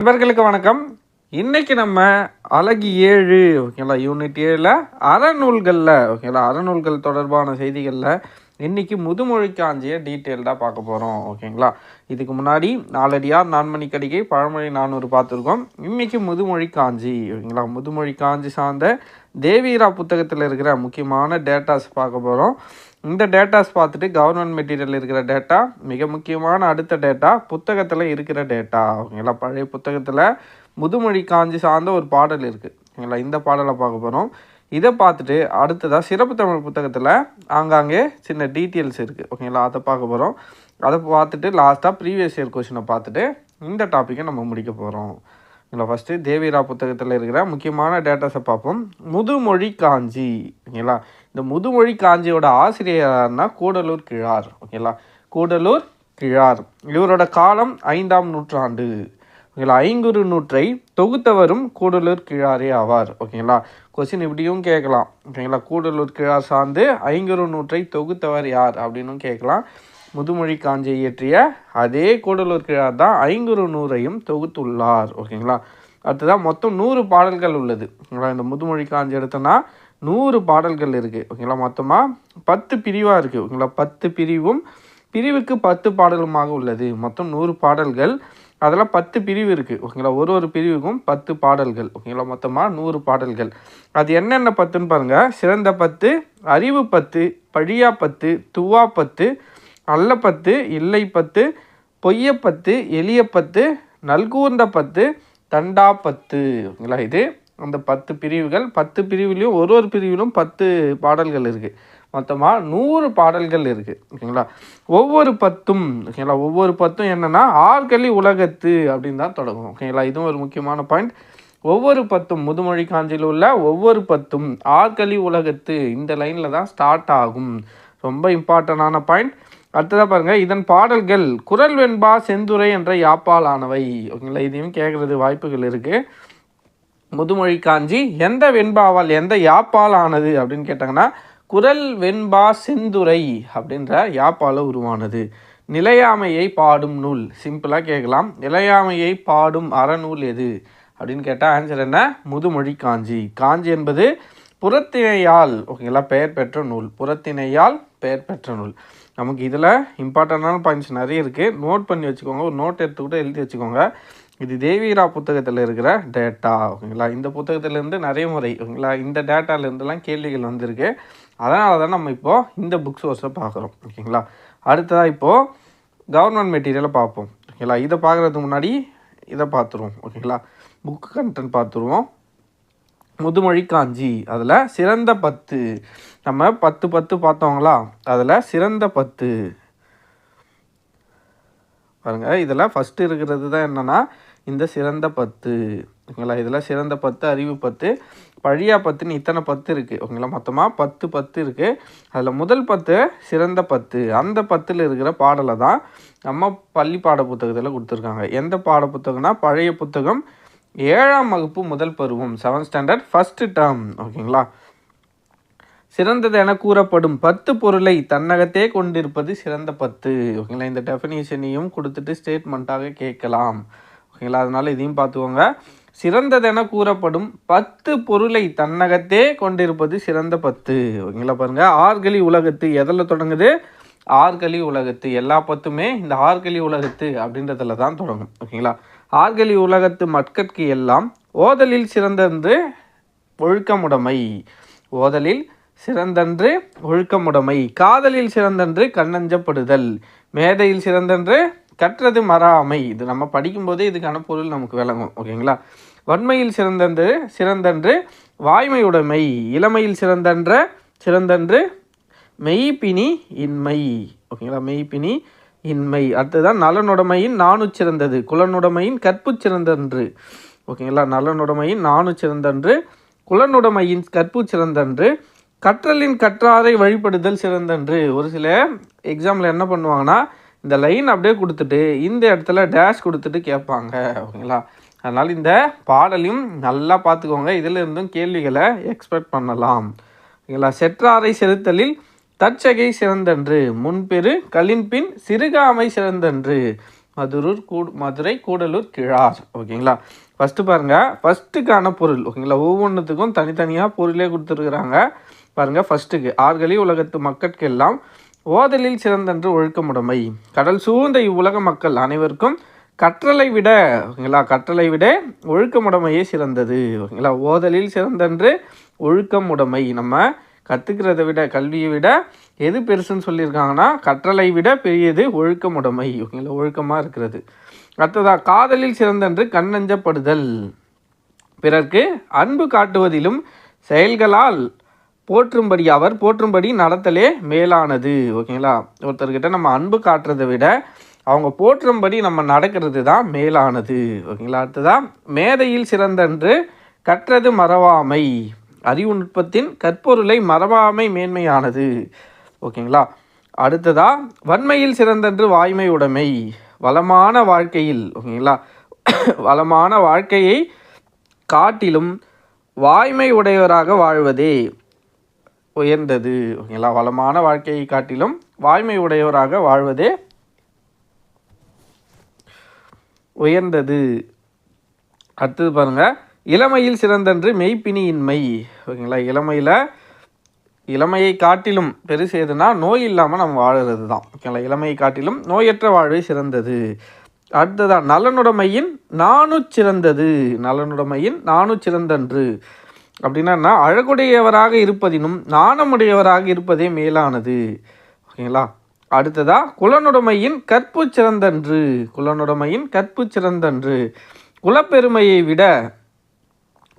நண்பர்களுக்கு வணக்கம். இன்னைக்கு நம்ம அழகு ஏழு ஓகேங்களா யூனிட் ஏழில் அறநூல்களில் ஓகேங்களா அறநூல்கள் தொடர்பான செய்திகளில் இன்னைக்கு முதுமொழி காஞ்சியை டீட்டெயில்டாக பார்க்க போகிறோம் ஓகேங்களா. இதுக்கு முன்னாடி நாலடியார் நான்மணி கடிகை பழமொழி நானூறு பார்த்துருக்கோம். இன்னைக்கு முதுமொழி காஞ்சி ஓகேங்களா முதுமொழி காஞ்சி சார்ந்த தேவீரா புத்தகத்தில் இருக்கிற முக்கியமான டேட்டாஸ் பார்க்க போகிறோம் இந்த டேட்டாஸ் பார்த்துட்டு கவர்மெண்ட் மெட்டீரியல் இருக்கிற டேட்டா மிக முக்கியமான அடுத்த டேட்டா புத்தகத்தில் இருக்கிற டேட்டா ஓகேங்களா? பழைய புத்தகத்தில் முதுமொழி காஞ்சி சார்ந்த ஒரு பாடல் இருக்குது ஓகேங்களா? இந்த பாடலை பார்க்க போகிறோம் இதை பார்த்துட்டு அடுத்ததாக சிறப்பு தமிழ் புத்தகத்தில் ஆங்காங்கே சின்ன டீட்டெயில்ஸ் இருக்குது ஓகேங்களா? அதை பார்க்க போகிறோம் அதை பார்த்துட்டு லாஸ்ட்டாக ப்ரீவியஸ் இயர் கொஷினை பார்த்துட்டு இந்த டாப்பிக்கை நம்ம முடிக்க போகிறோம் ஓகேங்களா ஃபஸ்ட்டு தேவிரா புத்தகத்தில் இருக்கிற முக்கியமான டேட்டாஸை பார்ப்போம். முதுமொழி காஞ்சி ஓகேங்களா? இந்த முதுமொழி காஞ்சியோட ஆசிரியர்னா கூடலூர் கிழார் ஓகேங்களா? கூடலூர் கிழார். இவரோட காலம் ஐந்தாம் நூற்றாண்டு ஓகேங்களா? ஐங்குறு நூற்றை தொகுத்தவரும் கூடலூர் கிழாரே ஆவார் ஓகேங்களா? கொஸ்டின் இப்படியும் கேட்கலாம் ஓகேங்களா? கூடலூர் கிழார் சார்ந்து ஐங்குறு நூற்றை தொகுத்தவர் யார் அப்படின்னும் கேட்கலாம். முதுமொழி காஞ்சி இயற்றிய அதே கூடலூர் கிழார் தான் ஐங்குறு நூறையும் தொகுத்துள்ளார். ஓகேங்களா? அடுத்ததாக மொத்தம் நூறு பாடல்கள் உள்ளது. ஓகேங்களா? இந்த முதுமொழி காஞ்சி எடுத்தோன்னா நூறு பாடல்கள் இருக்குது ஓகேங்களா? மொத்தமாக பத்து பிரிவாக இருக்குது ஓகேங்களா? பத்து பிரிவும் பிரிவுக்கு பத்து பாடலுமாக உள்ளது. மொத்தம் நூறு பாடல்கள். அதில் பத்து பிரிவு இருக்குது ஓகேங்களா? ஒரு ஒரு பிரிவுக்கும் பத்து பாடல்கள். ஓகேங்களா? மொத்தமாக நூறு பாடல்கள். அது என்னென்ன பத்துன்னு பாருங்கள் சிறந்த பத்து அறிவு பத்து பழியா பத்து துவா பத்து நல்ல பத்து இல்லை பத்து பொய்ய பத்து எளிய பத்து நல்கூர்ந்த பத்து தண்டா பத்து ஓகேங்களா? இது அந்த பத்து பிரிவுகள். பத்து பிரிவுலையும் ஒரு ஒரு பிரிவிலும் பத்து பாடல்கள் இருக்குது மொத்தமாக நூறு பாடல்கள் இருக்குது ஓகேங்களா? ஒவ்வொரு பத்தும் ஓகேங்களா? ஒவ்வொரு பத்தும் என்னென்னா ஆழ்கலி உலகத்து அப்படின்னு தான் தொடங்கும். ஓகேங்களா? இதுவும் ஒரு முக்கியமான பாயிண்ட். ஒவ்வொரு பத்தும் முதுமொழி காஞ்சியில் உள்ள ஒவ்வொரு பத்தும் ஆழ்கலி உலகத்து இந்த லைனில் தான் ஸ்டார்ட் ஆகும். ரொம்ப இம்பார்ட்டண்டான பாயிண்ட். அடுத்ததாக பாருங்கள் இதன் பாடல்கள் குரல் வெண்பா செந்துரை என்ற யாப்பால் ஆனவை. ஓகேங்களா? இதையும் கேட்குறது வாய்ப்புகள் இருக்குது முதுமொழி காஞ்சி எந்த வெண்பாவால் எந்த யாப்பால் ஆனது அப்படின்னு கேட்டாங்கன்னா குரல் வெண்பா செந்துரை அப்படின்ற யாப்பால் உருவானது. நிலையாமையை பாடும் நூல். சிம்பிளாக கேட்கலாம். நிலையாமையை பாடும் அறநூல் எது? அப்படின்னு கேட்டால் ஆன்சர் என்ன? முதுமொழி காஞ்சி. காஞ்சி என்பது புறத்திணையால் ஓகேங்களா பெயர் பெற்ற நூல். புறத்திணையால் பெயர் பெற்ற நூல். நமக்கு இதில் இம்பார்ட்டண்டான பாயிண்ட்ஸ் நிறைய இருக்குது நோட் பண்ணி வச்சுக்கோங்க. ஒரு நோட் எடுத்துக்கிட்டு எழுதி வச்சுக்கோங்க. இது தேவிரா புத்தகத்தில் இருக்கிற டேட்டா ஓகேங்களா? இந்த புத்தகத்திலேருந்து நிறைய முறை ஓகேங்களா? இந்த டேட்டாலேருந்துலாம் கேள்விகள் வந்திருக்கு. அதனால தான் நம்ம இப்போது இந்த புக் சோர்ஸை பார்க்குறோம் ஓகேங்களா? அடுத்ததாக இப்போது கவர்மெண்ட் மெட்டீரியலை பார்ப்போம் ஓகேங்களா? இதை பார்க்குறதுக்கு முன்னாடி இதை பார்த்துருவோம் ஓகேங்களா? புக் கண்டென்ட் பார்த்துருவோம். முதுமொழி காஞ்சி அதில் சிறந்த பத்து. நம்ம பத்து பத்து பார்த்தோங்களா? அதில் சிறந்த பத்து. பாருங்கள் இதில் ஃபஸ்ட்டு இருக்கிறது தான் என்னென்னா இந்த சிறந்த பத்து. ஓகேங்களா? இதில் சிறந்த பத்து அறிவு பத்து பழியா பத்துன்னு இத்தனை பத்து இருக்குது ஓகேங்களா? மொத்தமாக பத்து பத்து இருக்குது அதில் முதல் பத்து சிறந்த பத்து. அந்த பத்தில் இருக்கிற பாடலை தான் நம்ம பள்ளி பாட புத்தகத்தில் கொடுத்துருக்காங்க. எந்த பாட புத்தகம்னா பழைய புத்தகம் ஏழாம் வகுப்பு முதல் பருவம் செவன்த் ஸ்டாண்டர்ட் ஃபஸ்ட்டு டேர்ம் ஓகேங்களா? சிறந்தது என கூறப்படும் பத்து பொருளை தன்னகத்தே கொண்டிருப்பது சிறந்த பத்து. ஓகேங்களா? இந்த டெஃபினேஷனையும் கொடுத்துட்டு ஸ்டேட்மெண்ட்டாக கேட்கலாம். ஓகேங்களா? அதனால் இதையும் பார்த்துக்கோங்க. சிறந்ததென கூறப்படும் பத்து பொருளை தன்னகத்தே கொண்டிருப்பது சிறந்த பத்து. ஓகேங்களா? பாருங்கள் ஆர்கலி உலகத்து எதில் தொடங்குது? ஆர்கலி உலகத்து. எல்லா பத்துமே இந்த ஆர்கலி உலகத்து அப்படின்றதுல தான் தொடங்கும். ஓகேங்களா? ஆர்கலி உலகத்து மட்கட்கு எல்லாம் ஓதலில் சிறந்தது ஒழுக்கமுடைமை. ஓதலில் சிறந்தன்று ஒழுக்கமுடைமை. காதலில் சிறந்தன்று கண்ணஞ்சப்படுதல். மேதையில் சிறந்தன்று கற்றது மறாமை. இது நம்ம படிக்கும்போதே இதுக்கான பொருள் நமக்கு விளங்கும். ஓகேங்களா? வன்மையில் சிறந்தன்று சிறந்தன்று வாய்மையுடைமை. இளமையில் சிறந்தன்ற சிறந்தன்று மெய்ப்பினி இன்மை. ஓகேங்களா? மெய்ப்பினி இன்மை. அடுத்ததான் நலனுடைமையின் நானு சிறந்தது. குலனுடைமையின் கற்பு சிறந்தன்று. ஓகேங்களா? நலனுடைமையின் நானு சிறந்தன்று குலனுடைமையின் கற்பு சிறந்தன்று கற்றலின் கற்றாரை வழிபடுதல் சிறந்தன்று. ஒரு சில எக்ஸாமில் என்ன பண்ணுவாங்கன்னா இந்த லைன் அப்படியே கொடுத்துட்டு இந்த இடத்துல டேஷ் கொடுத்துட்டு கேட்பாங்க ஓகேங்களா? அதனால் இந்த பாடலையும் நல்லா பார்த்துக்கோங்க. இதில் இருந்தும் கேள்விகளை எக்ஸ்பெக்ட் பண்ணலாம். ஓகேங்களா? செற்றாரை செலுத்தலில் தற்சகை சிறந்தன்று. முன்பெரு கலின்பின் சிறுகாமை சிறந்தன்று. மதுரூர் கூ மதுரை கூடலூர் கிழார் ஓகேங்களா? ஃபஸ்ட்டு பாருங்கள் ஃபஸ்ட்டுக்கான பொருள் ஓகேங்களா? ஒவ்வொன்றுத்துக்கும் தனித்தனியாக பொருளே கொடுத்துருக்குறாங்க. பாருங்கள் ஃபஸ்ட்டுக்கு ஆறுகளி உலகத்து மக்கட்கெல்லாம் ஓதலில் சிறந்தன்று ஒழுக்கமுடைமை. கடல் சூழ்ந்த இவ்வுலக மக்கள் அனைவருக்கும் கற்றலை விட ஓகேங்களா கற்றலை விட ஒழுக்கமுடைமையே சிறந்தது. ஓகேங்களா ஓதலில் சிறந்தன்று ஒழுக்கமுடைமை. நம்ம கற்றுக்கிறத விட கல்வியை விட எது பெருசுன்னு சொல்லியிருக்காங்கன்னா கற்றலை விட பெரியது ஒழுக்கமுடைமை. ஓகேங்களா ஒழுக்கமாக இருக்கிறது. அடுத்ததா காதலில் சிறந்தன்று கண்ணஞ்சப்படுதல். பிறர்க்கு அன்பு காட்டுவதிலும் செயல்களால் போற்றும்படி அவர் போற்றும்படி நடத்தலே மேலானது. ஓகேங்களா? ஒருத்தர்கிட்ட நம்ம அன்பு காட்டுறதை விட அவங்க போற்றும்படி நம்ம நடக்கிறது தான் மேலானது. ஓகேங்களா? அடுத்ததான் மேதையில் சிறந்தன்று கற்றது மறவாமை. அறிவு நுட்பத்தின் கற்பொருளை மறவாமை மேன்மையானது. ஓகேங்களா? அடுத்ததா வன்மையில் சிறந்தன்று வாய்மை உடைமை. வளமான வாழ்க்கையில் ஓகேங்களா? வளமான வாழ்க்கையை காட்டிலும் வாய்மை உடையவராக வாழ்வதே. உயர்ந்தது. ஓகேங்களா வளமான வாழ்க்கையை காட்டிலும் வாய்மை உடையவராக வாழ்வதே உயர்ந்தது. அடுத்தது பாருங்க. இளமையில் சிறந்தன்று மெய்ப்பினியின்மை ஓகேங்களா? இளமையில் இளமையை காட்டிலும் பெருசு எதுனா நோய் இல்லாமல் நம்ம வாழுறது தான் ஓகேங்களா? இளமையை காட்டிலும் நோயற்ற வாழ்வே சிறந்தது. அடுத்ததான் நலனுடைமையின் நானு சிறந்தது நலனுடைமையின் நானு சிறந்தன்று அப்படின்னா அழகுடையவராக இருப்பதினும் நாணமுடையவராக இருப்பதே மேலானது. ஓகேங்களா? அடுத்ததா குலனுடைமையின் கற்பு சிறந்தன்று. குலனுடைமையின் கற்பு சிறந்தன்று. குலப்பெருமையை விட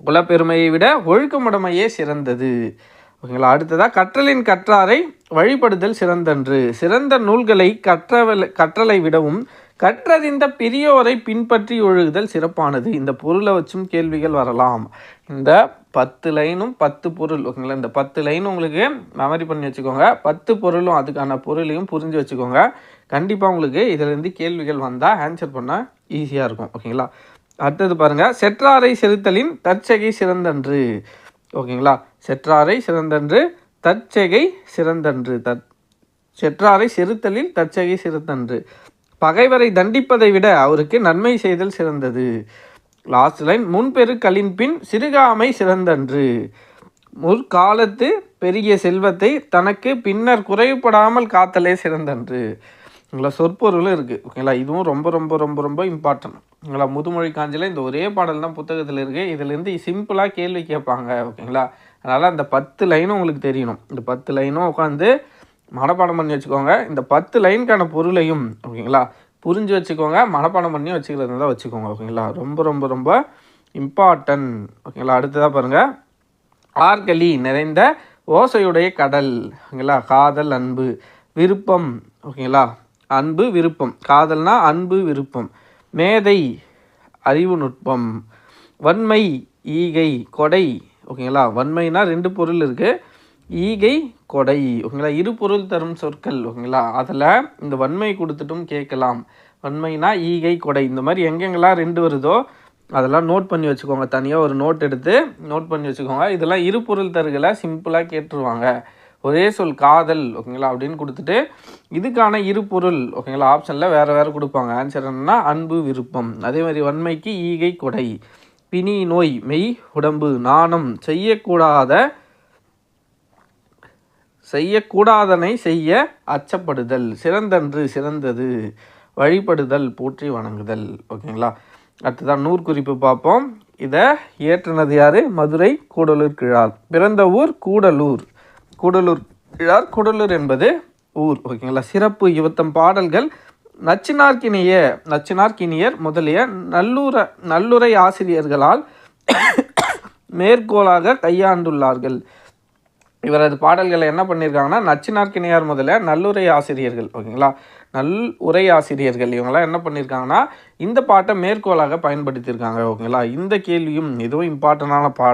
குலப்பெருமையை விட ஒழுக்கமுடைமையே சிறந்தது. ஓகேங்களா? அடுத்ததா கற்றலின் கற்றாரை வழிபடுதல் சிறந்தன்று. சிறந்த நூல்களை கற்றவல கற்றலை விடவும் கற்றறிந்த பெரியோரை பின்பற்றி ஒழுகுதல் சிறப்பானது. இந்த பொருளை வச்சும் கேள்விகள் வரலாம். இந்த பத்து லைனும் பத்து பொருள். ஓகேங்களா? இந்த பத்து லைன் உங்களுக்கு மெமரி பண்ணி வச்சுக்கோங்க. பத்து பொருளும் அதுக்கான பொருளையும் புரிஞ்சு வச்சுக்கோங்க. கண்டிப்பாக உங்களுக்கு இதிலேருந்து கேள்விகள் வந்தால் ஆன்சர் பண்ணால் ஈஸியாக இருக்கும். ஓகேங்களா? அடுத்தது பாருங்க. செற்றாரை செலுத்தலின் தற்செகை சிறந்தன்று. ஓகேங்களா? செற்றாரை சிறந்தன்று தற்செகை சிறந்தன்று. தற் செற்றாரை செருத்தலில் தற்செகை சிறந்தன்று. பகைவரை தண்டிப்பதை விட அவருக்கு நன்மை செய்தல் சிறந்தது. லாஸ்ட் லைன் முன்பெருக்களின் பின் சிறுகாமை சிறந்தன்று. முற்காலத்து பெரிய செல்வத்தை தனக்கு பின்னர் குறைவுபடாமல் காத்தலே சிறந்தன்று. உங்களை சொற்பொருளும் இருக்குது ஓகேங்களா? இதுவும் ரொம்ப ரொம்ப ரொம்ப ரொம்ப இம்பார்ட்டன்ட் ஓகேங்களா முதுமொழி காஞ்சியில் இந்த ஒரே பாடல் தான் புத்தகத்தில் இருக்குது இதுலேருந்து சிம்பிளாக கேள்வி கேட்பாங்க. ஓகேங்களா? அதனால் அந்த பத்து லைனும் உங்களுக்கு தெரியணும். இந்த பத்து லைனும் உட்காந்து மனப்பாடம் பண்ணி வச்சுக்கோங்க. இந்த பத்து லைனுக்கான பொருளையும் ஓகேங்களா? புரிஞ்சு வச்சுக்கோங்க மனப்பாடம் பண்ணி வச்சுக்கிறது தான் வச்சுக்கோங்க ஓகேங்களா? ரொம்ப ரொம்ப ரொம்ப இம்பார்ட்டன்ட் ஓகேங்களா? அடுத்ததாக பாருங்கள் ஆர்களி நிறைந்த ஓசையுடைய கடல் ஓகேங்களா? காதல் அன்பு விருப்பம் ஓகேங்களா? அன்பு விருப்பம். காதல்னா அன்பு விருப்பம். மேதை அறிவு நுட்பம். வன்மை ஈகை கொடை ஓகேங்களா? வன்மைனா ரெண்டு பொருள் இருக்குது ஈகை கொடை ஓகேங்களா? இரு பொருள் தரும் சொற்கள் ஓகேங்களா? அதில் இந்த வன்மை கொடுத்துட்டும் கேட்கலாம். வன்மைனா ஈகை கொடை. இந்த மாதிரி எங்கெங்கெல்லாம் ரெண்டு வருதோ அதெல்லாம் நோட் பண்ணி வச்சுக்கோங்க. தனியாக ஒரு நோட் எடுத்து நோட் பண்ணி வச்சுக்கோங்க. இதெல்லாம் இரு பொருள் தருகளை சிம்பிளாக கேட்டுருவாங்க. ஒரே சொல் காதல் ஓகேங்களா? அப்படின்னு கொடுத்துட்டு இதுக்கான இரு பொருள் ஓகேங்களா? ஆப்ஷனில் வேறு வேறு கொடுப்பாங்க. ஆன்சர் என்னென்னா அன்பு விருப்பம். அதே மாதிரி வன்மைக்கு ஈகை கொடை. பிணி நோய் மெய் உடம்பு நாணம். செய்யக்கூடாத செய்யக்கூடாதனை செய்ய அச்சப்படுதல். சிறந்தன்று சிறந்தது. வழிபடுதல் போற்றி வணங்குதல். ஓகேங்களா? அடுத்ததான் நூற்குறிப்பு பார்ப்போம். இதை இயற்றினது யார்? மதுரை கூடலூர் கிழார். பிறந்த ஊர் கூடலூர். கூடலூர் கிழார் கூடலூர் என்பது ஊர். ஓகேங்களா? சிறப்பு இவத்தம் பாடல்கள். நச்சினார்க்கினிய நச்சினார்க்கினியர் முதலிய நல்லூர நல்லுரை ஆசிரியர்களால் மேற்கோளாக கையாண்டுள்ளார்கள். இவரது பாடல்களை என்ன பண்ணியிருக்காங்கன்னா நச்சினார்க்கினியார் முதல்ல நல்லுரை ஆசிரியர்கள் ஓகேங்களா? நல் உரை ஆசிரியர்கள் இவங்கெல்லாம் என்ன பண்ணியிருக்காங்கன்னா இந்த பாட்டை மேற்கோளாக பயன்படுத்தியிருக்காங்க ஓகேங்களா? இந்த கேள்வியும் இதுவும் இம்பார்ட்டண்டான பா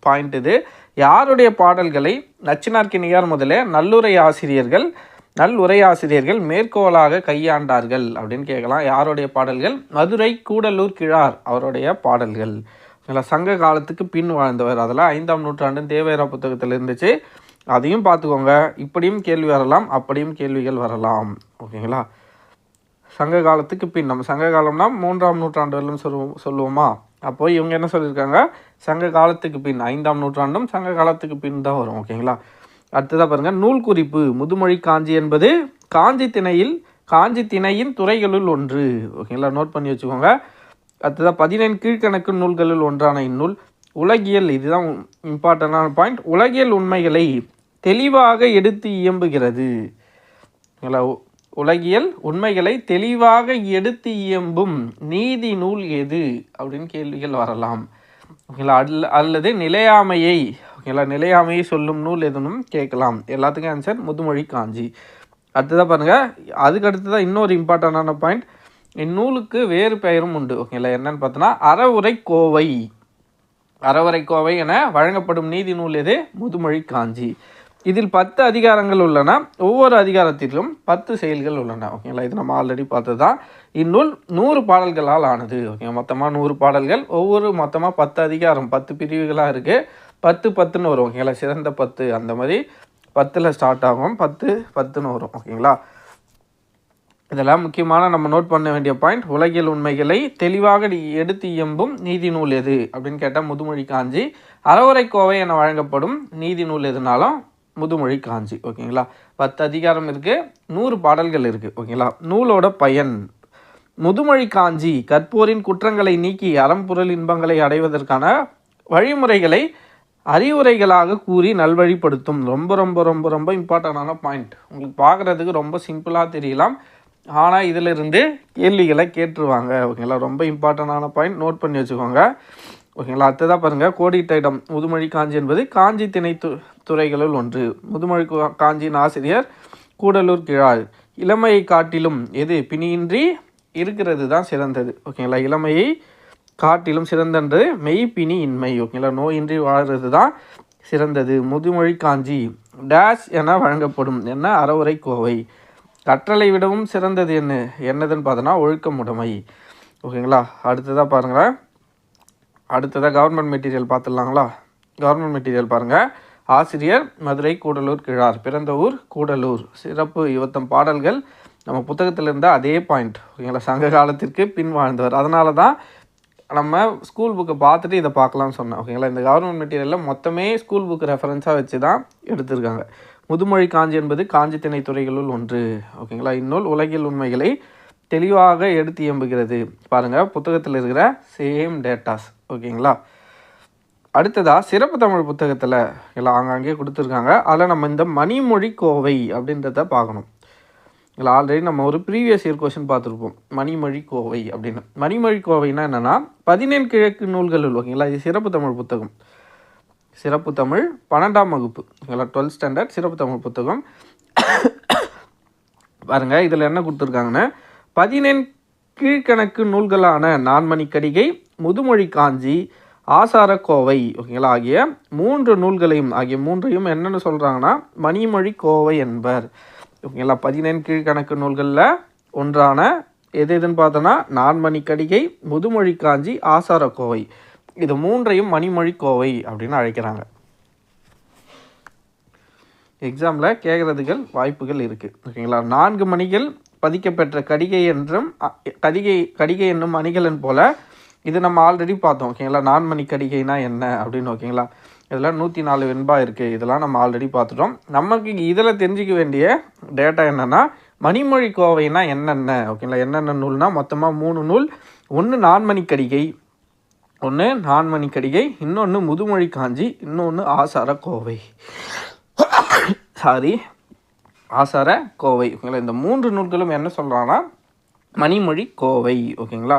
பாயிண்ட் இது. யாருடைய பாடல்களை நச்சினார்க்கினியார் முதலே நல்லுரை ஆசிரியர்கள் நல் உரையாசிரியர்கள் மேற்கோளாக கையாண்டார்கள் அப்படின்னு கேட்கலாம். யாருடைய பாடல்கள்? மதுரை கூடலூர் கிழார் அவருடைய பாடல்கள். ஓகேங்களா சங்க காலத்துக்கு பின் வாழ்ந்தவர். அதெல்லாம் ஐந்தாம் நூற்றாண்டு தேவேரா புத்தகத்தில் இருந்துச்சு. அதையும் பார்த்துக்கோங்க. இப்படியும் கேள்வி வரலாம் அப்படியும் கேள்விகள் வரலாம். ஓகேங்களா? சங்க காலத்துக்கு பின் நம்ம சங்க காலம்னா மூன்றாம் நூற்றாண்டு வரலும் சொல்லுவோம்? சொல்லுவோமா அப்போ இவங்க என்ன சொல்லியிருக்காங்க? சங்க காலத்துக்கு பின் ஐந்தாம் நூற்றாண்டும் சங்க காலத்துக்கு பின் தான் வரும் ஓகேங்களா? அடுத்ததாக பாருங்கள் நூல் குறிப்பு. முதுமொழி காஞ்சி என்பது காஞ்சி திணையில் காஞ்சி திணையின் துறைகளுள் ஒன்று. ஓகேங்களா? நோட் பண்ணி வச்சுக்கோங்க. அடுத்ததாக பதினெண் கீழ்கணக்கு நூல்களில் ஒன்றான இந்நூல் உலகியல் இதுதான் இம்பார்ட்டண்டான பாயிண்ட் உலகியல் உண்மைகளை தெளிவாக எடுத்து இயம்புகிறது. உலகியல் உண்மைகளை தெளிவாக எடுத்து இயம்பும் நீதி நூல் எது அப்படின்னு கேள்விகள் வரலாம். ஓகேங்களா? அல்ல அல்லது நிலையாமையை ஓகேங்களா? நிலையாமையை சொல்லும் நூல் எதுனும் கேட்கலாம். எல்லாத்துக்கும் ஆன்சர் முதுமொழி காஞ்சி. அடுத்ததாக பாருங்கள் அதுக்கு அடுத்ததாக இன்னொரு இம்பார்ட்டண்டான பாயிண்ட் இந்நூலுக்கு வேறு பெயரும் உண்டு. ஓகேங்களா? என்னன்னு பார்த்தோன்னா அறவுரை கோவை. அறவரை கோவை என வழங்கப்படும் நீதி நூல் எது? முதுமொழி காஞ்சி. இதில் பத்து அதிகாரங்கள் உள்ளன. ஒவ்வொரு அதிகாரத்திலும் பத்து செயல்கள் உள்ளன. ஓகேங்களா? இது நம்ம ஆல்ரெடி பார்த்தது தான் இந்நூல் நூறு பாடல்களால் ஆனது. ஓகே மொத்தமாக நூறு பாடல்கள். ஒவ்வொரு மொத்தமாக பத்து அதிகாரம். பத்து பிரிவுகளாக இருக்குது பத்து பத்துன்னு வரும். ஓகேங்களா? சிறந்த பத்து. அந்த மாதிரி பத்தில் ஸ்டார்ட் ஆகும். பத்து பத்துன்னு வரும். ஓகேங்களா? இதெல்லாம் முக்கியமான நம்ம நோட் பண்ண வேண்டிய பாயிண்ட் உலகியல் உண்மைகளை தெளிவாக எடுத்து இயம்பும் நீதி நூல் எது? அப்படின்னு கேட்டால் முதுமொழி காஞ்சி. அறவுரை கோவை என வழங்கப்படும் நீதி நூல் எதுனாலும் முதுமொழி காஞ்சி. ஓகேங்களா பத்து அதிகாரம் இருக்குது நூறு பாடல்கள் இருக்குது ஓகேங்களா நூலோட பயன். முதுமொழி காஞ்சி கற்போரின் குற்றங்களை நீக்கி அறம்பொருள் இன்பங்களை அடைவதற்கான வழிமுறைகளை அறிவுரைகளாக கூறி நல்வழிப்படுத்தும். ரொம்ப ரொம்ப ரொம்ப ரொம்ப இம்பார்ட்டண்டான பாயிண்ட் உங்களுக்கு பார்க்குறதுக்கு ரொம்ப சிம்பிளாக தெரியலாம். ஆனால் இதிலிருந்து கேள்விகளை கேட்டுருவாங்க. ஓகேங்களா? ரொம்ப இம்பார்ட்டண்டான பாயிண்ட் நோட் பண்ணி வச்சுக்கோங்க. ஓகேங்களா? அடுத்ததாக பாருங்கள் கோடிட்ட இடம் முதுமொழி காஞ்சி என்பது காஞ்சி திணை து துறைகளுள் ஒன்று. முதுமொழி காஞ்சியின் ஆசிரியர் கூடலூர் கிழார் இளமையை காட்டிலும் எது பிணியின்றி இருக்கிறது தான் சிறந்தது. ஓகேங்களா? இளமையை காட்டிலும் சிறந்தன்று மெய்ப்பினி இன்மை. ஓகேங்களா? நோயின்றி வாழ்கிறது தான் சிறந்தது. முதுமொழி காஞ்சி டேஷ் என வழங்கப்படும். என்ன? அறவுரை கோவை. கற்றலை விடவும் சிறந்தது என்ன? என்னதுன்னு பார்த்தோன்னா ஒழுக்கமுடைமை ஓகேங்களா? அடுத்ததாக பாருங்களேன் அடுத்ததாக கவர்மெண்ட் மெட்டீரியல் பார்த்துடலாங்களா? கவர்மெண்ட் மெட்டீரியல் பாருங்கள் ஆசிரியர் மதுரை கூடலூர் கிழார் பிறந்த ஊர் கூடலூர். சிறப்பு இவத்தம் பாடல்கள் நம்ம புத்தகத்தில் இருந்த அதே பாயிண்ட் ஓகேங்களா? சங்க காலத்திற்கு பின் வாழ்ந்தவர். அதனால தான் நம்ம ஸ்கூல் புக்கை பார்த்துட்டு இதை பார்க்கலாம்னு சொன்னேன். ஓகேங்களா? இந்த கவர்மெண்ட் மெட்டீரியலில் மொத்தமே ஸ்கூல் புக் ரெஃபரன்ஸாக வச்சு தான் எடுத்திருக்காங்க. முதுமொழி காஞ்சி என்பது காஞ்சி திணை துறைகளுள் ஒன்று. ஓகேங்களா? இந்நூல் உலகில் உண்மைகளை தெளிவாக எடுத்து இயம்புகிறது. பாருங்கள் புத்தகத்தில் இருக்கிற சேம் டேட்டாஸ் ஓகேங்களா? அடுத்ததாக சிறப்பு தமிழ் புத்தகத்தில் எல்லாம் ஆங்காங்கே கொடுத்துருக்காங்க. அதில் நம்ம இந்த மணிமொழி கோவை அப்படின்றத பார்க்கணும். இல்லை ஆல்ரெடி நம்ம ஒரு ப்ரீவியஸ் இயர் கொஷின் பார்த்துருப்போம். மணிமொழி கோவை அப்படின்னு. மணிமொழி கோவைன்னா என்னென்னா பதினேழு கிழக்கு நூல்களுள் ஓகேங்களா? இது சிறப்பு தமிழ் புத்தகம். சிறப்பு தமிழ். பன்னெண்டாம் வகுப்பு. ஓகேங்களா டுவெல்த் ஸ்டாண்டர்ட் சிறப்பு தமிழ் புத்தகம். பாருங்கள் இதில் என்ன கொடுத்துருக்காங்கன்னா பதினெண் கீழ்கணக்கு நூல்களான நான்மணி கடிகை முதுமொழி காஞ்சி ஆசார கோவை ஓகேங்களா ஆகிய மூன்று நூல்களையும் ஆகிய மூன்றையும் என்னென்னு சொல்கிறாங்கன்னா மணிமொழி கோவை என்பர். ஓகேங்களா பதினெண் கீழ்கணக்கு நூல்களில் ஒன்றான எது எதுன்னு பார்த்தோன்னா நான்மணி கடிகை முதுமொழி காஞ்சி ஆசார கோவை இது மூன்றையும் மணிமொழி கோவை அப்படின்னு அழைக்கிறாங்க. எக்ஸாமில் கேட்குறதுகள் வாய்ப்புகள் இருக்குது ஓகேங்களா? நான்கு மணிகள் பதிக்கப்பெற்ற கடிகை என்றும் கடிகை கடிகை என்னும் அணிகலன் போல இது நம்ம ஆல்ரெடி பார்த்தோம். ஓகேங்களா? நான்மணி கடிகைனா என்ன அப்படின்னு ஓகேங்களா? இதெல்லாம் நூற்றி நாலு வெண்பா இருக்குது இதெல்லாம் நம்ம ஆல்ரெடி பார்த்துட்டோம். நமக்கு இதில் தெரிஞ்சிக்க வேண்டிய டேட்டா என்னென்னா மணிமொழி கோவைனா என்னென்ன? ஓகேங்களா? என்னென்ன நூல்னால் மொத்தமாக மூணு நூல் ஒன்று நான்மணி கடிகை ஒன்று நான்மணி கடிகை இன்னொன்று முதுமொழி காஞ்சி இன்னொன்று ஆசார கோவை. சாரி ஆசார கோவை. ஓகேங்களா? இந்த மூன்று நூல்களும் என்ன சொல்கிறாங்கன்னா மணிமொழி கோவை. ஓகேங்களா?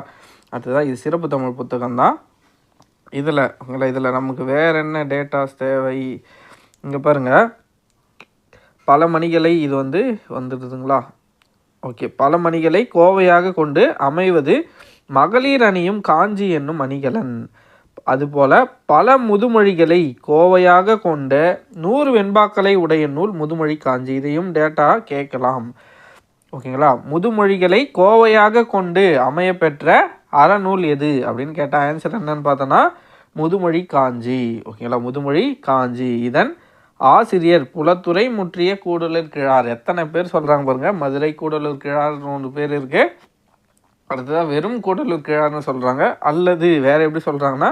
அதுதான் இது சிறப்பு தமிழ் புத்தகம் தான் இதில் ஓகேங்களா? இதில் நமக்கு வேறு என்ன டேட்டாஸ் தேவை? இங்கே பாருங்கள் பல மணிகளை இது வந்து வந்துடுதுங்களா? ஓகே பல மணிகளை கோவையாக கொண்டு அமைவது மகளிர் அணியும் காஞ்சி என்னும் அணிகலன். அதுபோல பல முதுமொழிகளை கோவையாக கொண்ட நூறு வெண்பாக்களை உடைய நூல் முதுமொழி காஞ்சி. இதையும் டேட்டா கேட்கலாம். ஓகேங்களா முதுமொழிகளை கோவையாக கொண்டு அமையப்பெற்ற அறநூல் எது? அப்படின்னு கேட்டால் ஆன்சர் என்னன்னு பார்த்தோன்னா முதுமொழி காஞ்சி. ஓகேங்களா முதுமொழி காஞ்சி. இதன் ஆசிரியர் புலத்துறை முற்றிய கூடலூர் கிழார். எத்தனை பேர் சொல்கிறாங்க பாருங்கள் மதுரை கூடலூர் கிழார் மூணு பேர் இருக்குது அடுத்ததாக வெறும் கூடலூர் கிழார்னு சொல்கிறாங்க அல்லது வேறு எப்படி சொல்கிறாங்கன்னா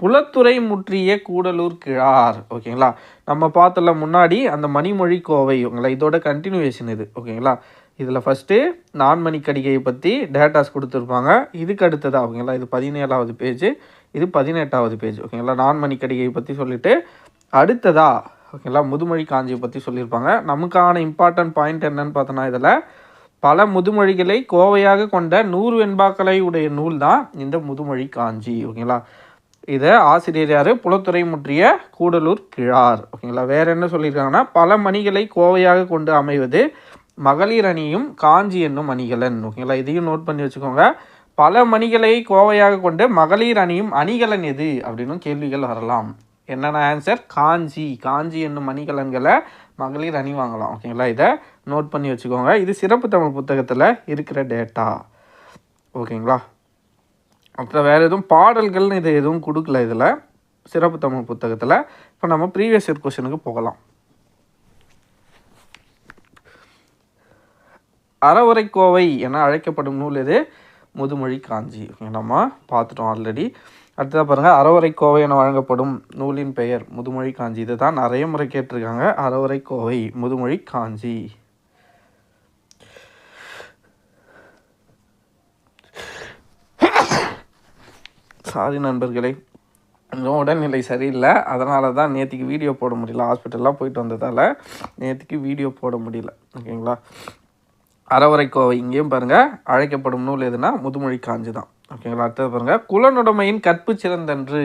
புலத்துறை முற்றிய கூடலூர் கிழார். ஓகேங்களா? நம்ம பார்த்தல முன்னாடி அந்த மணிமொழி கோவை ஓகேங்களா? இதோட கண்டினியூவேஷன் இது. ஓகேங்களா? இதில் ஃபஸ்ட்டு நான்மணி கடிகையை பற்றி டேட்டாஸ் கொடுத்துருப்பாங்க. இதுக்கு அடுத்ததாக ஓகேங்களா? இது பதினேழாவது பேஜ் இது பதினெட்டாவது பேஜ் ஓகேங்களா? நான்மணி கடிகையை பற்றி சொல்லிவிட்டு அடுத்ததா ஓகேங்களா? முதுமொழி காஞ்சியை பற்றி சொல்லியிருப்பாங்க. நமக்கான இம்பார்ட்டன்ட் பாயிண்ட் என்னன்னு பார்த்தோன்னா இதில் பல முதுமொழிகளை கோவையாக கொண்ட நூறு வெண்பாக்களை உடைய நூல் தான் இந்த முதுமொழி காஞ்சி ஓகேங்களா? இதை ஆசிரியர் யார் புலத்துறை முற்றிய கூடலூர் கிழார் ஓகேங்களா? வேற என்ன சொல்லியிருக்காங்கன்னா பல மணிகளை கோவையாக கொண்டு அமைவது மகளிர் அணியும் காஞ்சி என்னும் அணிகலன் ஓகேங்களா? இதையும் நோட் பண்ணி வச்சுக்கோங்க. பல மணிகளை கோவையாக கொண்டு மகளிர் அணியும் அணிகலன் எது? அப்படின்னு கேள்விகள் வரலாம். என்னென்ன ஆன்சர் காஞ்சி. காஞ்சி என்னும் மணிகலன்களை மகளிர் அணி வாங்கலாம். ஓகேங்களா இதை நோட் பண்ணி வச்சுக்கோங்க. இது சிறப்பு தமிழ் புத்தகத்தில் இருக்கிற டேட்டா ஓகேங்களா அப்புறம் வேறு எதுவும் பாடல்கள்னு இது எதுவும் கொடுக்கல இதில். சிறப்பு தமிழ் புத்தகத்தில். இப்போ நம்ம ப்ரீவியஸ் இயர் கொஷனுக்கு போகலாம். அறவுரைக்கோவை என அழைக்கப்படும் நூல் எது? முதுமொழி காஞ்சி. ஓகே நம்ம பார்த்துட்டோம் ஆல்ரெடி அடுத்ததாக பாருங்கள் அறவரை கோவை என வழங்கப்படும் நூலின் பெயர் முதுமொழி காஞ்சி. இதை தான் நிறைய முறை கேட்டிருக்காங்க. கோவை முதுமொழி காஞ்சி. சாரி நண்பர்களே கொஞ்சம் உடல்நிலை சரியில்லை. அதனால தான் நேற்றுக்கு வீடியோ போட முடியல. ஹாஸ்பிட்டல்லாம் போயிட்டு வந்ததால் நேற்றுக்கு வீடியோ போட முடியல. ஓகேங்களா? அறவரை கோவை இங்கேயும் பாருங்கள் அழைக்கப்படும் நூல் எதுனா முதுமொழி காஞ்சி தான். ஓகேங்களா? அடுத்தது பாருங்கள் குலனுடைமையின் கற்பு சிறந்தன்று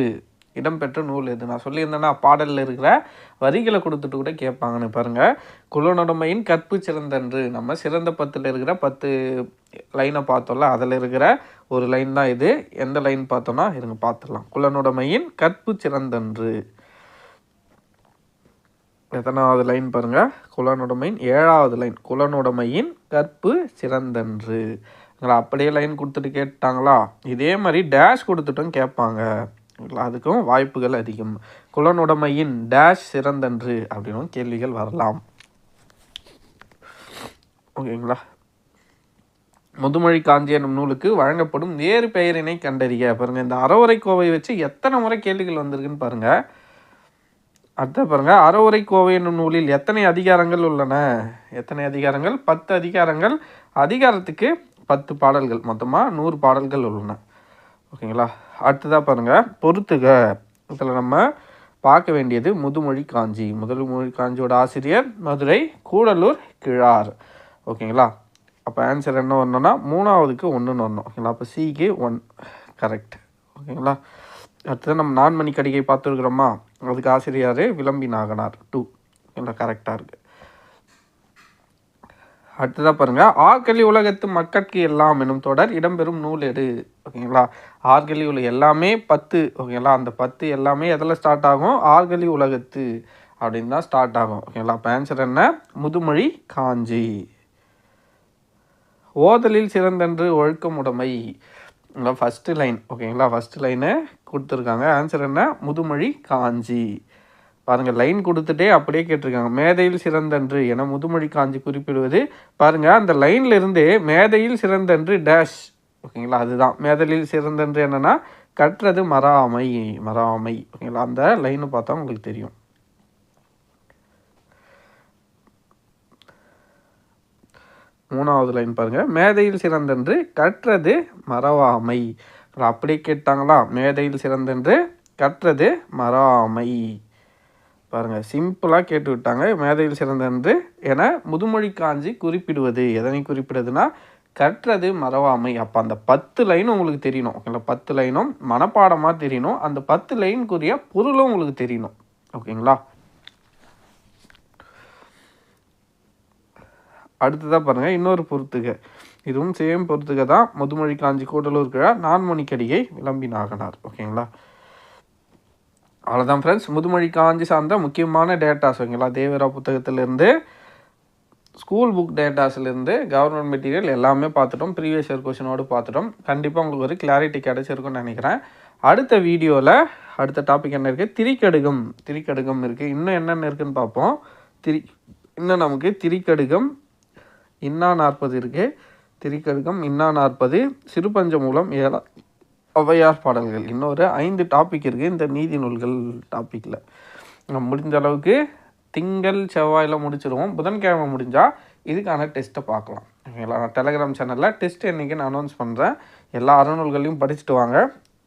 இடம்பெற்ற நூல் எது? நான் சொல்லியிருந்தேன்னா பாடலில் இருக்கிற வரிகளை கொடுத்துட்டு கூட கேட்பாங்கன்னு பாருங்கள் குலனுடைமையின் கற்பு சிறந்தன்று நம்ம சிறந்த பத்தில் இருக்கிற பத்து லைனை பார்த்தோம்ல அதில் இருக்கிற ஒரு லைன் தான் இது. எந்த லைன் பார்த்தோன்னா இருங்க பார்த்துடலாம். குலனுடைமையின் கற்பு சிறந்தன்று எத்தனாவது லைன் பாருங்கள் குலனுடைமையின் ஏழாவது லைன் குலனுடைமையின் கற்பு சிறந்தன்று உங்களை அப்படியே லைன் கொடுத்துட்டு கேட்டாங்களா? இதே மாதிரி டேஷ் கொடுத்துட்டும் கேட்பாங்க. அதுக்கும் வாய்ப்புகள் அதிகம். குலனுடைமையின் டேஷ் சிறந்தன்று அப்படின்னும் கேள்விகள் வரலாம். ஓகேங்களா முதுமொழி காஞ்சி என்னும் நூலுக்கு வழங்கப்படும் வேறு பெயரினை கண்டறிய பாருங்க இந்த அறவுரை கோவை வச்சு எத்தனை முறை கேள்விகள் வந்திருக்குன்னு பாருங்க. அடுத்த பாருங்க அறவுரை கோவை என்னும் நூலில் எத்தனை அதிகாரங்கள் உள்ளன? எத்தனை அதிகாரங்கள்? பத்து அதிகாரங்கள். அதிகாரத்துக்கு பத்து பாடல்கள் மொத்தமாக நூறு பாடல்கள் உள்ளன. ஓகேங்களா? அடுத்ததாக பாருங்கள் பொறுத்துக. இதில் நம்ம பார்க்க வேண்டியது முதுமொழி காஞ்சி. முதல்மொழி காஞ்சியோட ஆசிரியர் மதுரை கூடலூர் கிழார். ஓகேங்களா? அப்போ ஆன்சர் என்ன வரணும்னா மூணாவதுக்கு ஒன்றுன்னு வரணும். ஓகேங்களா? அப்போ சிக்கு ஒன் கரெக்ட் ஓகேங்களா? அடுத்தது நம்ம நான்மணி கடிகை பார்த்துருக்குறோமா? அதுக்கு ஆசிரியர் விளம்பி நாகனார். டூ ஓகேங்களா? கரெக்டாக இருக்குது அடுத்ததாக பாருங்கள் ஆர்கலி உலகத்து மக்கட்கு எல்லாம் எனும் தொடர் இடம்பெறும் நூல் எடு ஓகேங்களா? ஆர்கலி உலக எல்லாமே பத்து. ஓகேங்களா? அந்த பத்து எல்லாமே எதில் ஸ்டார்ட் ஆகும்? ஆர்கலி உலகத்து அப்படின்னு தான் ஸ்டார்ட் ஆகும். ஓகேங்களா? இப்போ ஆன்சர் என்ன? முதுமொழி காஞ்சி. ஓதலில் சிறந்தன்று ஒழுக்கமுடைமை ஃபஸ்ட்டு லைன் ஓகேங்களா? ஃபஸ்ட்டு லைனு கொடுத்துருக்காங்க. ஆன்சர் என்ன? முதுமொழி காஞ்சி. பாருங்கள் லைன் கொடுத்துட்டே அப்படியே கேட்டிருக்காங்க. மேதையில் சிறந்தன்று என முதுமொழி காஞ்சி குறிப்பிடுவது. பாருங்கள் அந்த லைன்ல இருந்து மேதையில் சிறந்தன்று டேஷ் ஓகேங்களா? அதுதான். மேதையில் சிறந்தன்று என்னென்னா கற்றது மராமை மராமை ஓகேங்களா? அந்த லைனை பார்த்தா உங்களுக்கு தெரியும். மூணாவது லைன் பாருங்கள் மேதையில் சிறந்தன்று கற்றது மறவாமை. அப்படியே கேட்டாங்களா? மேதையில் சிறந்தென்று கற்றது மறாமை. பாருங்கள் சிம்பிளாக கேட்டு விட்டாங்க. மேதையில் சிறந்தன்று என முதுமொழி காஞ்சி குறிப்பிடுவது. எதனை குறிப்பிடுதுன்னா கற்றது மறவாமை. அப்போ அந்த பத்து லைன் உங்களுக்கு தெரியணும். ஓகேங்களா? பத்து லைனும் மனப்பாடமாக தெரியணும். அந்த பத்து லைனுக்குரிய பொருளும் உங்களுக்கு தெரியணும். ஓகேங்களா? அடுத்ததாக பாருங்கள் இன்னொரு பொறுத்துக. இதுவும் சேம் பொறுத்துக தான். முதுமொழி காஞ்சி கூடலூர் கிழா நான்மணிக்கடியை விளம்பி நாகனார் ஓகேங்களா? அவ்வளோதான் ஃப்ரெண்ட்ஸ் முதுமொழி காஞ்சி சார்ந்த முக்கியமான டேட்டாஸ் ஓகேங்களா தேவரா புத்தகத்திலேருந்து ஸ்கூல் புக் டேட்டாஸ்லேருந்து கவர்மெண்ட் மெட்டீரியல் எல்லாமே பார்த்துட்டோம். ப்ரீவியஸ் இயர் கொஷனோடு பார்த்துட்டோம். கண்டிப்பாக உங்களுக்கு ஒரு கிளாரிட்டி கிடச்சிருக்குன்னு நினைக்கிறேன். அடுத்த வீடியோவில் அடுத்த டாபிக் என்ன இருக்குது திரிக்கடுகம். திரிக்கடுகம் இருக்குது இன்னும் என்னென்ன இருக்குன்னு பார்ப்போம். திரி இன்னும் நமக்கு திரிக்கடுகம் இன்னா நாற்பது இருக்குது திரிக்கடுகம் இன்னா நாற்பது. சிறுபஞ்ச மூலம் ஏழா ஔவையார் பாடல்கள். இன்னொரு ஐந்து டாபிக் இருக்குது இந்த நீதி நூல்கள் டாப்பிக்கில் முடிஞ்ச அளவுக்கு திங்கள் செவ்வாயில் முடிச்சிடுவோம் புதன்கிழமை முடிஞ்சால் இதுக்கான டெஸ்ட்டை பார்க்கலாம். ஓகேங்களா? நான் டெலகிராம் சேனலில் டெஸ்ட் என்றைக்கு நான் அனௌன்ஸ் பண்ணுறேன் எல்லா அறநூல்களையும் படிச்சுட்டு வாங்க.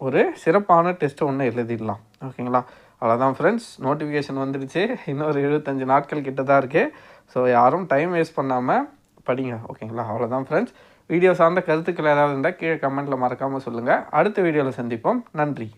ஒரு சிறப்பான டெஸ்ட்டை ஒன்று எழுதிடலாம். ஓகேங்களா? அவ்வளோதான் ஃப்ரெண்ட்ஸ் நோட்டிஃபிகேஷன் வந்துடுச்சு இன்னொரு எழுபத்தஞ்சு நாட்கள் கிட்ட தான் இருக்குது ஸோ யாரும் டைம் வேஸ்ட் பண்ணாமல் படிங்க. ஓகேங்களா? அவ்வளோதான் ஃப்ரெண்ட்ஸ் வீடியோ சார்ந்த கருத்துக்கள் ஏதாவது இருந்தால் கீழே கமெண்ட்டில் மறக்காமல் சொல்லுங்கள் அடுத்த வீடியோவில் சந்திப்போம். நன்றி.